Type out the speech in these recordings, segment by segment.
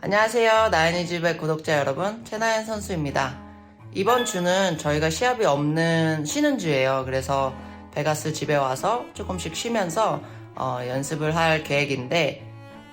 안녕하세요. 나연이집의 구독자 여러분, 최나연 선수입니다. 이번 주는 저희가 시합이 없는 쉬는 주예요. 그래서 베가스 집에 와서 조금씩 쉬면서 어, 연습을 할 계획인데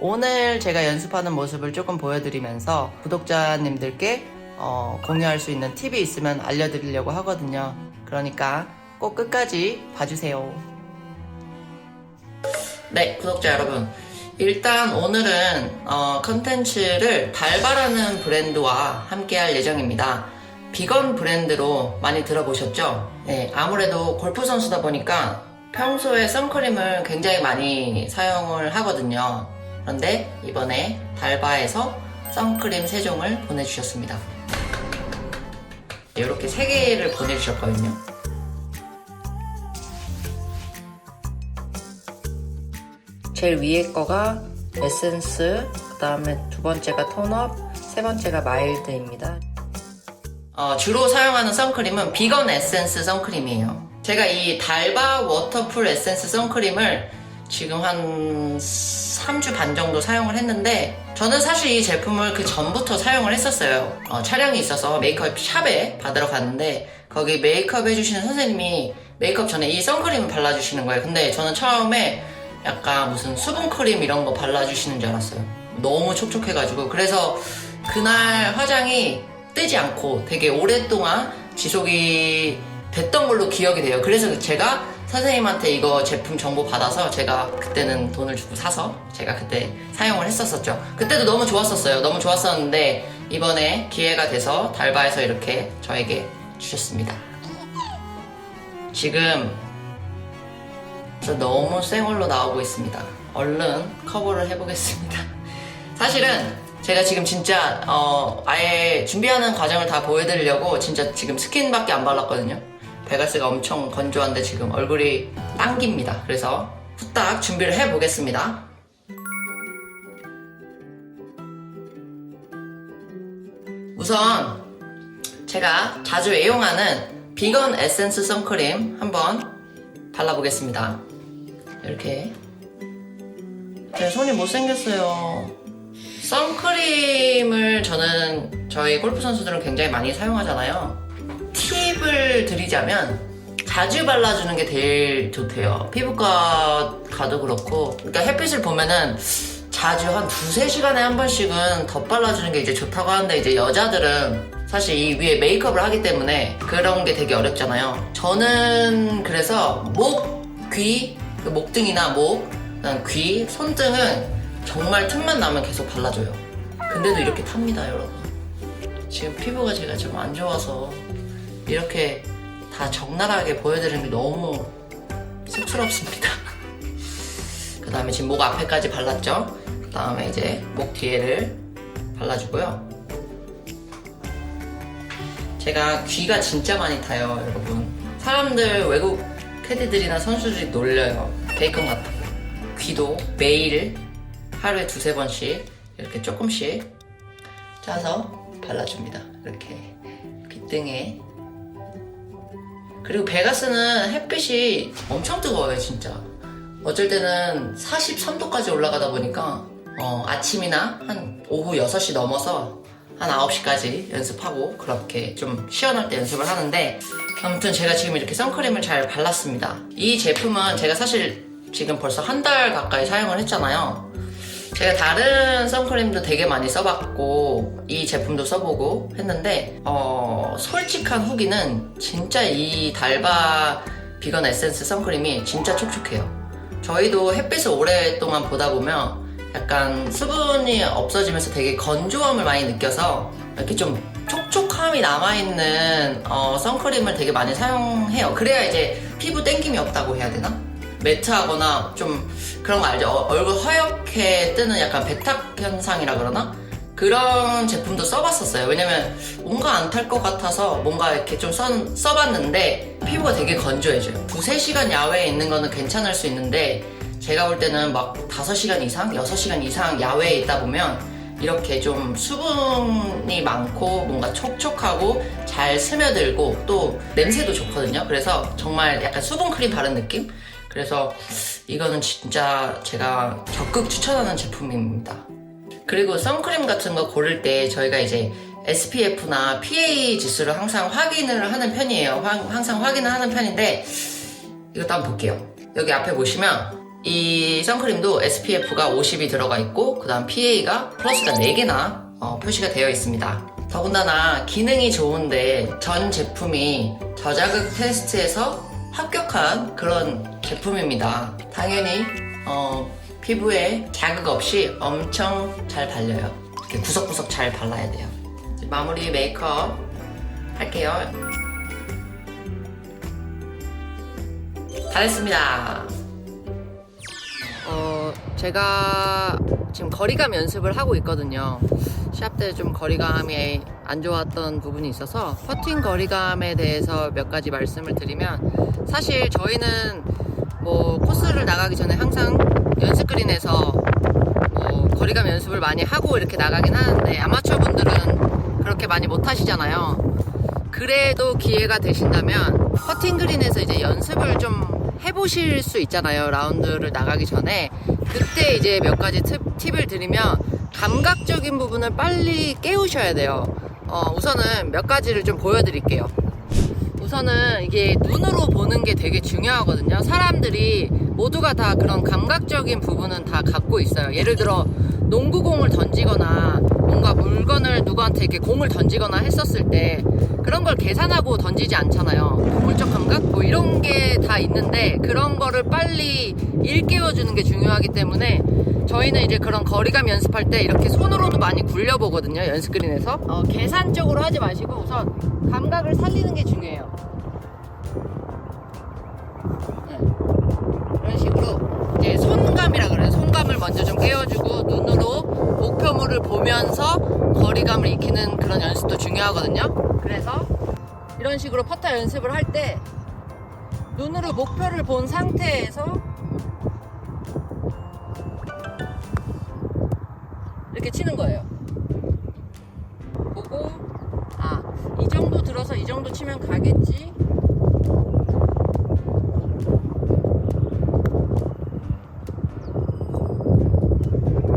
오늘 제가 연습하는 모습을 조금 보여드리면서 구독자님들께 어, 공유할 수 있는 팁이 있으면 알려드리려고 하거든요. 그러니까 꼭 끝까지 봐주세요. 네, 구독자 여러분. 일단 오늘은 어, 컨텐츠를 달바라는 브랜드와 함께 할 예정입니다. 비건 브랜드로 많이 들어보셨죠? 네, 아무래도 골프 선수다 보니까 평소에 선크림을 굉장히 많이 사용을 하거든요. 그런데 이번에 달바에서 선크림 3종을 보내주셨습니다. 이렇게 3개를 보내주셨거든요. 제일 위에 거가 에센스, 그 다음에 두 번째가 톤업, 세 번째가 마일드입니다. 어, 주로 사용하는 선크림은 비건 에센스 선크림이에요. 제가 이 달바 워터풀 에센스 선크림을 지금 한 3주 반 정도 사용을 했는데 저는 사실 이 제품을 그 전부터 사용을 했었어요. 어, 촬영이 있어서 메이크업 샵에 받으러 갔는데 거기 메이크업 해주시는 선생님이 메이크업 전에 이 선크림을 발라주시는 거예요. 근데 저는 처음에 약간 무슨 수분크림 이런 거 발라주시는 줄 알았어요. 너무 촉촉해가지고. 그래서 그날 화장이 뜨지 않고 되게 오랫동안 지속이 됐던 걸로 기억이 돼요. 그래서 제가 선생님한테 이거 제품 정보 받아서 제가 그때는 돈을 주고 사서 제가 그때 사용을 했었었죠. 그때도 너무 좋았었어요. 너무 좋았었는데 이번에 기회가 돼서 달바에서 이렇게 저에게 주셨습니다. 지금 저 너무 쌩얼로 나오고 있습니다. 얼른 커버를 해보겠습니다. 사실은 제가 지금 진짜 어, 아예 준비하는 과정을 다 보여드리려고 진짜 지금 스킨밖에 안 발랐거든요. 베가스가 엄청 건조한데 지금 얼굴이 당깁니다. 그래서 후딱 준비를 해보겠습니다. 우선 제가 자주 애용하는 비건 에센스 선크림 한번 발라보겠습니다. 이렇게 제 손이 못생겼어요. 선크림을 저는 저희 골프 선수들은 굉장히 많이 사용하잖아요. 팁을 드리자면 자주 발라주는 게 제일 좋대요. 피부과 가도 그렇고, 그러니까 햇빛을 보면은 자주 한 두세 시간에 한 번씩은 덧발라주는 게 이제 좋다고 하는데 이제 여자들은 사실 이 위에 메이크업을 하기 때문에 그런 게 되게 어렵잖아요. 저는 그래서 목, 귀, 그 목등이나 목, 귀, 손등은 정말 틈만 나면 계속 발라줘요. 근데도 이렇게 탑니다, 여러분. 지금 피부가 제가 좀 안 좋아서 이렇게 다 적나라하게 보여드리는 게 너무 쑥스럽습니다. 그 다음에 지금 목 앞에까지 발랐죠? 그 다음에 이제 목 뒤에를 발라주고요. 제가 귀가 진짜 많이 타요, 여러분. 사람들, 외국 캐디들이나 선수들이 놀려요. 베이컨 같다고. 귀도 매일 하루에 두세 번씩 이렇게 조금씩 짜서 발라줍니다. 이렇게 귓등에. 그리고 베가스는 햇빛이 엄청 뜨거워요, 진짜. 어쩔 때는 43도까지 올라가다 보니까 어, 아침이나 한 오후 6시 넘어서 한 9시까지 연습하고 그렇게 좀 시원할 때 연습을 하는데 아무튼 제가 지금 이렇게 선크림을 잘 발랐습니다. 이 제품은 제가 사실 지금 벌써 한 달 가까이 사용을 했잖아요. 제가 다른 선크림도 되게 많이 써봤고 이 제품도 써보고 했는데 어, 솔직한 후기는 진짜 이 달바 비건 에센스 선크림이 진짜 촉촉해요. 저희도 햇빛을 오랫동안 보다 보면 약간 수분이 없어지면서 되게 건조함을 많이 느껴서 이렇게 좀 촉촉함이 남아있는 어, 선크림을 되게 많이 사용해요. 그래야 이제 피부 땡김이 없다고 해야 되나? 매트하거나 좀 그런 거 알죠? 어, 얼굴 허옇게 뜨는 약간 배탁 현상이라 그러나? 그런 제품도 써봤었어요. 왜냐면 뭔가 안 탈 것 같아서 뭔가 이렇게 좀 써, 써봤는데 피부가 되게 건조해져요. 두세 시간 야외에 있는 거는 괜찮을 수 있는데 제가 볼 때는 막 5시간 이상, 6시간 이상 야외에 있다 보면 이렇게 좀 수분이 많고 뭔가 촉촉하고 잘 스며들고 또 냄새도 좋거든요. 그래서 정말 약간 수분 크림 바른 느낌? 그래서 이거는 진짜 제가 적극 추천하는 제품입니다. 그리고 선크림 같은 거 고를 때 저희가 이제 SPF나 PA 지수를 항상 확인을 하는 편이에요. 황- 항상 확인을 하는 편인데 이것도 한번 볼게요. 여기 앞에 보시면 이 선크림도 SPF가 50이 들어가 있고 그 다음 PA가 플러스가 4개나 어, 표시가 되어 있습니다. 더군다나 기능이 좋은데 전 제품이 저자극 테스트에서 합격한 그런 제품입니다. 당연히 어, 피부에 자극 없이 엄청 잘 발려요. 이렇게 구석구석 잘 발라야 돼요. 마무리 메이크업 할게요. 다 됐습니다. 어, 제가 지금 거리감 연습을 하고 있거든요. 시합 때 좀 거리감이 안 좋았던 부분이 있어서 퍼팅 거리감에 대해서 몇 가지 말씀을 드리면 사실 저희는 뭐 코스를 나가기 전에 항상 연습 그린에서 뭐 거리감 연습을 많이 하고 이렇게 나가긴 하는데 아마추어 분들은 그렇게 많이 못 하시잖아요. 그래도 기회가 되신다면 퍼팅 그린에서 이제 연습을 좀 해보실 수 있잖아요. 라운드를 나가기 전에 그때 이제 몇 가지 팁, 팁을 드리면 감각적인 부분을 빨리 깨우셔야 돼요. 어, 우선은 몇 가지를 좀 보여드릴게요. 우선은 이게 눈으로 보는 게 되게 중요하거든요. 사람들이 모두가 다 그런 감각적인 부분은 다 갖고 있어요. 예를 들어 농구공을 던지거나 뭔가 물건을 누구한테 이렇게 공을 던지거나 했었을 때 그런 걸 계산하고 던지지 않잖아요. 동물적 감각? 뭐 이런 게 다 있는데 그런 거를 빨리 일깨워주는 게 중요하기 때문에 저희는 이제 그런 거리감 연습할 때 이렇게 손으로도 많이 굴려보거든요. 연습 그린에서. 어, 계산적으로 하지 마시고 우선 감각을 살리는 게 중요해요. 네. 이런 식으로 이제 손 감이라 그래요. 손감을 먼저 좀 깨워주고 눈으로 목표물을 보면서 거리감을 익히는 그런 연습도 중요하거든요. 그래서 이런 식으로 퍼터 연습을 할 때 눈으로 목표를 본 상태에서 이렇게 치는 거예요. 보고 아 이 정도 들어서 이 정도 치면 가겠지.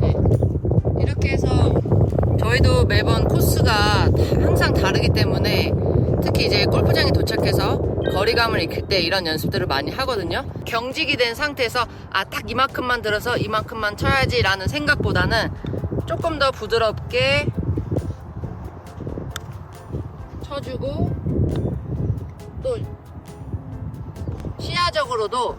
네. 이렇게 해서 저희도 매번 코스가 다- 항상 다르기 때문에 특히 이제 골프장에 도착해서 거리감을 익힐 때 이런 연습들을 많이 하거든요. 경직이 된 상태에서 아 딱 이만큼만 들어서 이만큼만 쳐야지 라는 생각보다는 조금 더 부드럽게 쳐주고 또 시야적으로도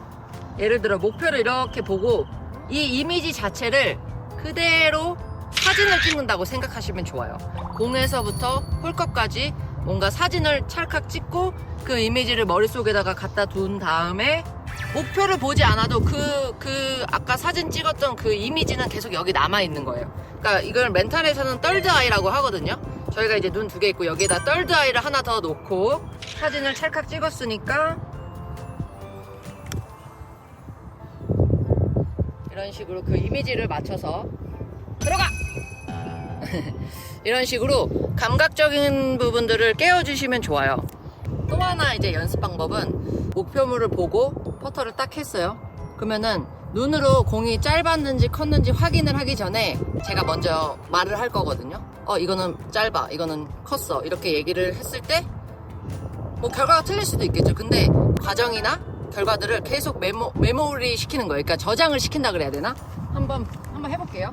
예를 들어 목표를 이렇게 보고 이 이미지 자체를 그대로 사진을 찍는다고 생각하시면 좋아요. 공에서부터 홀컵까지 뭔가 사진을 찰칵 찍고 그 이미지를 머릿속에다가 갖다 둔 다음에 목표를 보지 않아도 그, 그, 아까 사진 찍었던 그 이미지는 계속 여기 남아있는 거예요. 그러니까 이걸 멘탈에서는 떨드 아이라고 하거든요. 저희가 이제 눈 두 개 있고 여기에다 떨드 아이를 하나 더 놓고 사진을 찰칵 찍었으니까 이런 식으로 그 이미지를 맞춰서 들어가! 이런 식으로 감각적인 부분들을 깨워주시면 좋아요. 또 하나 이제 연습 방법은 목표물을 보고 퍼터를 딱 했어요. 그러면은 눈으로 공이 짧았는지 컸는지 확인을 하기 전에 제가 먼저 말을 할 거거든요. 어, 이거는 짧아, 이거는 컸어. 이렇게 얘기를 했을 때 뭐 결과가 틀릴 수도 있겠죠. 근데 과정이나 결과들을 계속 메모, 메모리 시키는 거예요. 그러니까 저장을 시킨다 그래야 되나? 한번, 한번 해볼게요.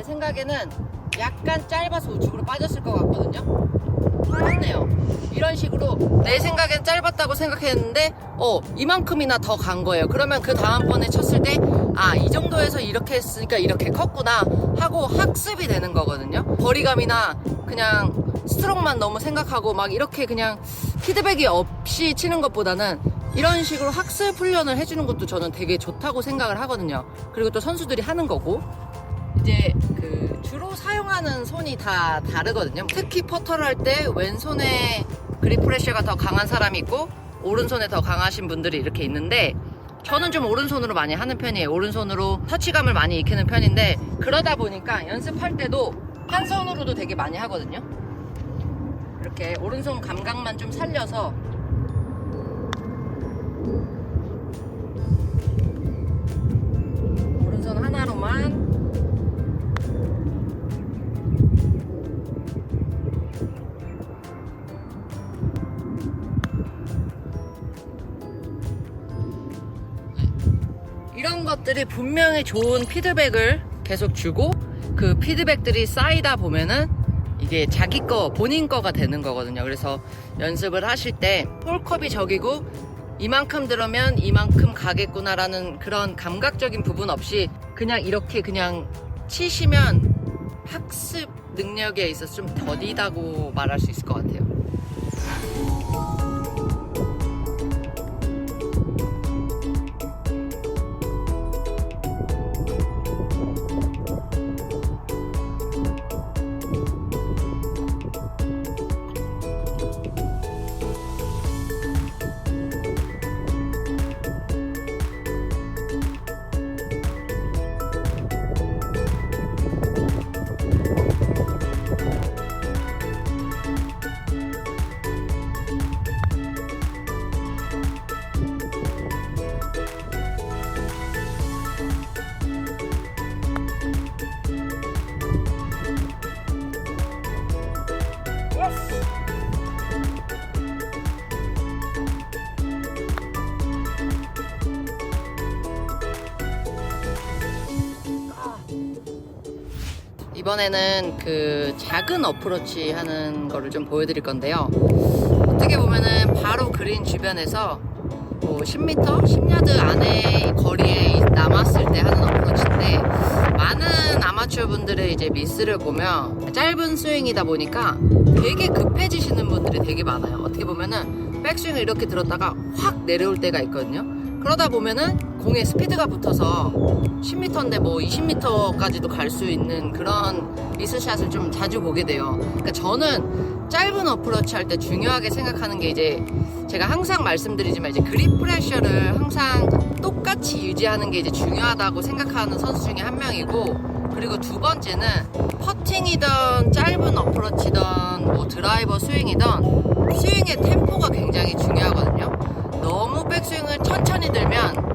내 생각에는 약간 짧아서 우측으로 빠졌을 것 같거든요. 그렇네요. 이런 식으로 내 생각엔 짧았다고 생각했는데 어 이만큼이나 더 간 거예요. 그러면 그 다음번에 쳤을 때 아 이 정도에서 이렇게 했으니까 이렇게 컸구나 하고 학습이 되는 거거든요. 거리감이나 그냥 스트로크만 너무 생각하고 막 이렇게 그냥 피드백이 없이 치는 것보다는 이런 식으로 학습 훈련을 해주는 것도 저는 되게 좋다고 생각을 하거든요. 그리고 또 선수들이 하는 거고 이제 그 주로 사용하는 손이 다 다르거든요. 특히 퍼터를 할 때 왼손에 그립 프레셔가 더 강한 사람이 있고 오른손에 더 강하신 분들이 이렇게 있는데 저는 좀 오른손으로 많이 하는 편이에요. 오른손으로 터치감을 많이 익히는 편인데 그러다 보니까 연습할 때도 한 손으로도 되게 많이 하거든요. 이렇게 오른손 감각만 좀 살려서 이런 것들이 분명히 좋은 피드백을 계속 주고 그 피드백들이 쌓이다 보면은 이게 자기 거, 본인 거가 되는 거거든요. 그래서 연습을 하실 때 홀컵이 적이고 이만큼 들으면 이만큼 가겠구나라는 그런 감각적인 부분 없이 그냥 이렇게 그냥 치시면 학습 능력에 있어서 좀 더디다고 말할 수 있을 것 같아요. 이번에는 그 작은 어프로치 하는 거를 좀 보여드릴 건데요. 어떻게 보면은 바로 그린 주변에서 뭐 10m, 10야드 안에 거리에 남았을 때 하는 어프로치인데 많은 아마추어 분들의 이제 미스를 보면 짧은 스윙이다 보니까 되게 급해지시는 분들이 되게 많아요. 어떻게 보면은 백스윙을 이렇게 들었다가 확 내려올 때가 있거든요. 그러다 보면은 공에 스피드가 붙어서 10m인데 뭐 20m까지도 갈 수 있는 그런 미스샷을 좀 자주 보게 돼요. 그러니까 저는 짧은 어프로치 할 때 중요하게 생각하는 게 이제 제가 항상 말씀드리지만 이제 그립 프레셔를 항상 똑같이 유지하는 게 이제 중요하다고 생각하는 선수 중에 한 명이고 그리고 두 번째는 퍼팅이든 짧은 어프로치든 뭐 드라이버 스윙이든 스윙의 템포가 굉장히 중요하거든요. 너무 백스윙을 천천히 들면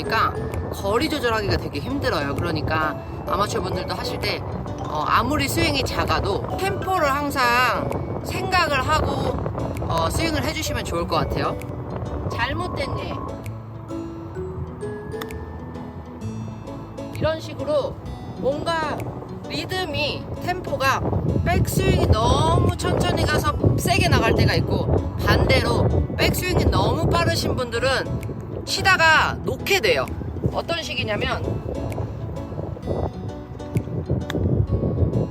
보니까 거리 조절하기가 되게 힘들어요. 그러니까 아마추어 분들도 하실 때 어, 아무리 스윙이 작아도 템포를 항상 생각을 하고 어, 스윙을 해주시면 좋을 것 같아요. 잘못된 예. 이런 식으로 뭔가 리듬이 템포가 백스윙이 너무 천천히 가서 세게 나갈 때가 있고 반대로 백스윙이 너무 빠르신 분들은 치다가 놓게 돼요. 어떤 식이냐면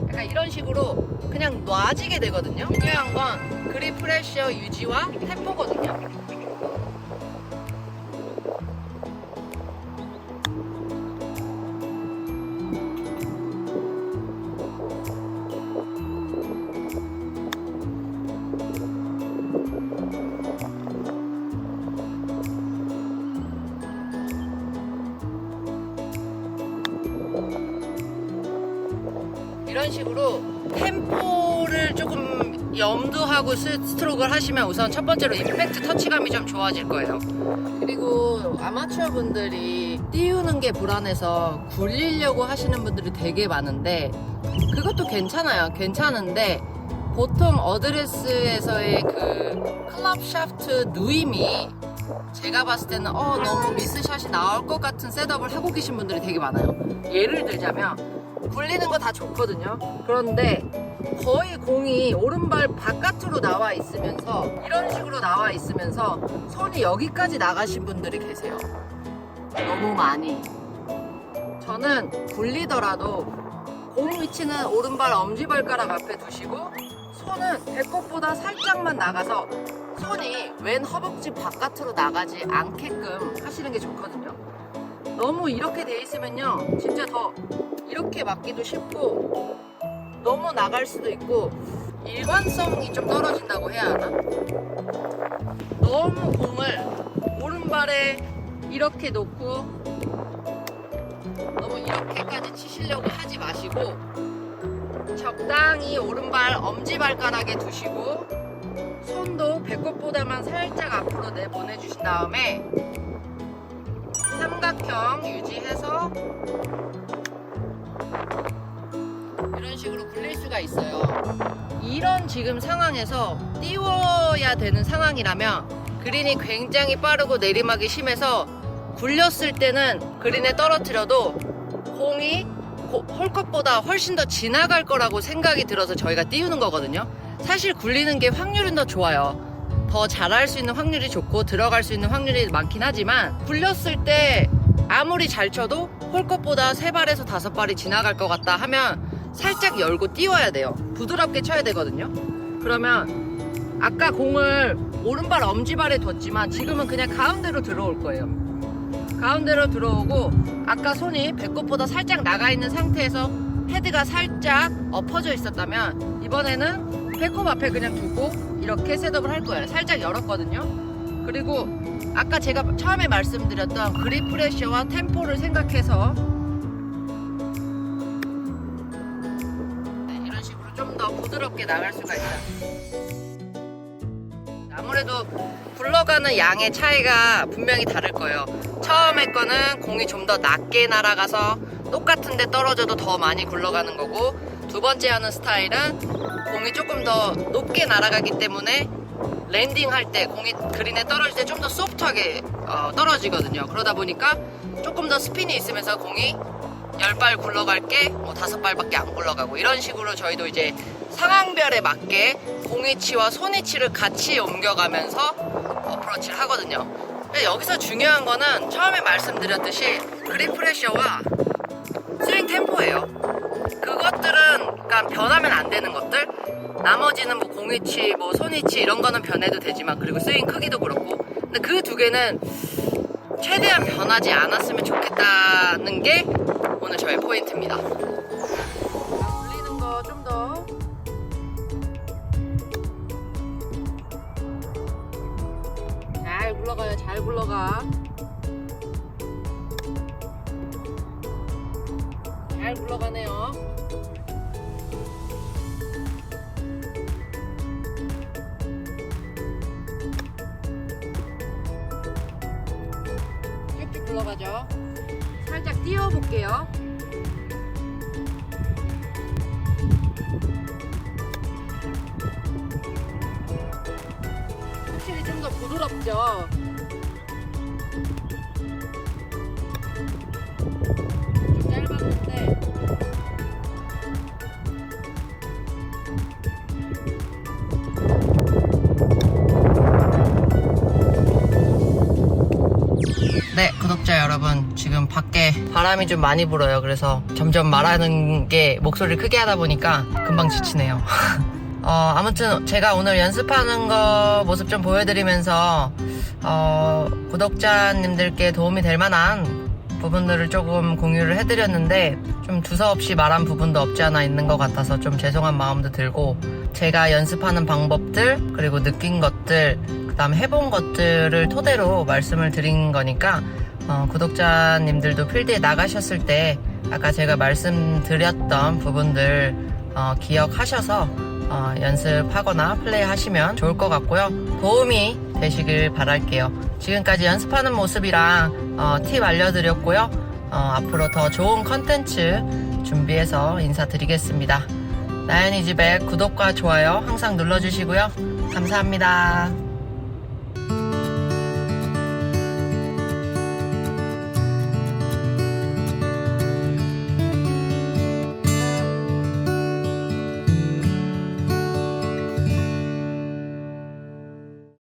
약간 이런 식으로 그냥 놔지게 되거든요. 중요한 건 그립 프레셔 유지와 템포거든요. 염두하고 스- 스트로크를 하시면 우선 첫 번째로 임팩트 터치감이 좀 좋아질 거예요. 그리고 아마추어 분들이 띄우는 게 불안해서 굴리려고 하시는 분들이 되게 많은데 그것도 괜찮아요. 괜찮은데 보통 어드레스에서의 그 클럽 샤프트 누임이 제가 봤을 때는 어 너무 미스샷이 나올 것 같은 셋업을 하고 계신 분들이 되게 많아요. 예를 들자면 굴리는 거 다 좋거든요. 그런데 거의 공이 오른발 바깥으로 나와 있으면서 이런 식으로 나와 있으면서 손이 여기까지 나가신 분들이 계세요. 너무 많이. 저는 굴리더라도 공 위치는 오른발 엄지발가락 앞에 두시고 손은 배꼽보다 살짝만 나가서 손이 왼 허벅지 바깥으로 나가지 않게끔 하시는 게 좋거든요. 너무 이렇게 돼 있으면요, 진짜 더 이렇게 맞기도 쉽고 너무 나갈 수도 있고 일관성이 좀 떨어진다고 해야 하나? 너무 공을 오른발에 이렇게 놓고 너무 이렇게까지 치시려고 하지 마시고 적당히 오른발 엄지발가락에 두시고 손도 배꼽보다만 살짝 앞으로 내보내주신 다음에 삼각형 유지해서 이런 식으로 굴릴 수가 있어요. 이런 지금 상황에서 띄워야 되는 상황이라면 그린이 굉장히 빠르고 내리막이 심해서 굴렸을 때는 그린에 떨어뜨려도 공이 고- 홀컵보다 훨씬 더 지나갈 거라고 생각이 들어서 저희가 띄우는 거거든요. 사실 굴리는 게 확률은 더 좋아요. 더 잘할 수 있는 확률이 좋고 들어갈 수 있는 확률이 많긴 하지만 굴렸을 때 아무리 잘 쳐도 홀컵보다 세 발에서 다섯 발이 지나갈 것 같다 하면 살짝 열고 띄워야 돼요. 부드럽게 쳐야 되거든요. 그러면 아까 공을 오른발 엄지발에 뒀지만 지금은 그냥 가운데로 들어올 거예요. 가운데로 들어오고 아까 손이 배꼽보다 살짝 나가 있는 상태에서 헤드가 살짝 엎어져 있었다면 이번에는 배꼽 앞에 그냥 두고 이렇게 셋업을 할 거예요. 살짝 열었거든요. 그리고 아까 제가 처음에 말씀드렸던 그립 프레셔와 템포를 생각해서 더 부드럽게 나갈 수가 있다. 아무래도 굴러가는 양의 차이가 분명히 다를 거예요. 처음에 거는 공이 좀 더 낮게 날아가서 똑같은데 떨어져도 더 많이 굴러가는 거고 두 번째 하는 스타일은 공이 조금 더 높게 날아가기 때문에 랜딩할 때 공이 그린에 떨어질 때 좀 더 소프트하게 어, 떨어지거든요. 그러다 보니까 조금 더 스핀이 있으면서 공이 10발 굴러갈 게 뭐 5발밖에 안 굴러가고 이런 식으로 저희도 이제 상황별에 맞게 공이치와 손이치를 같이 옮겨가면서 어프로치를 하거든요. 여기서 중요한 거는 처음에 말씀드렸듯이 그립 프레셔와 스윙 템포예요. 그것들은 그러니까 변하면 안 되는 것들. 나머지는 뭐 공이치, 뭐 손이치 이런 거는 변해도 되지만 그리고 스윙 크기도 그렇고. 근데 그 두 개는 최대한 변하지 않았으면 좋겠다는 게 오늘 저의 포인트입니다. 굴러가. 잘 굴러가네요. 쭉쭉 굴러가죠. 살짝 띄워 볼게요. 확실히 좀 더 부드럽죠. 네, 구독자 여러분. 지금 밖에 바람이 좀 많이 불어요. 그래서 점점 말하는 게 목소리를 크게 하다 보니까 금방 지치네요. 어, 아무튼 제가 오늘 연습하는 거 모습 좀 보여드리면서 어, 구독자님들께 도움이 될 만한 부분들을 조금 공유를 해드렸는데 좀 두서없이 말한 부분도 없지 않아 있는 것 같아서 좀 죄송한 마음도 들고 제가 연습하는 방법들 그리고 느낀 것들 그 다음에 해본 것들을 토대로 말씀을 드린 거니까 어, 구독자님들도 필드에 나가셨을 때 아까 제가 말씀드렸던 부분들 어, 기억하셔서 어, 연습하거나 플레이 하시면 좋을 것 같고요. 도움이 되시길 바랄게요. 지금까지 연습하는 모습이랑 어, 팁 알려드렸고요. 어, 앞으로 더 좋은 컨텐츠 준비해서 인사드리겠습니다. 나연이 집에 구독과 좋아요 항상 눌러주시고요. 감사합니다.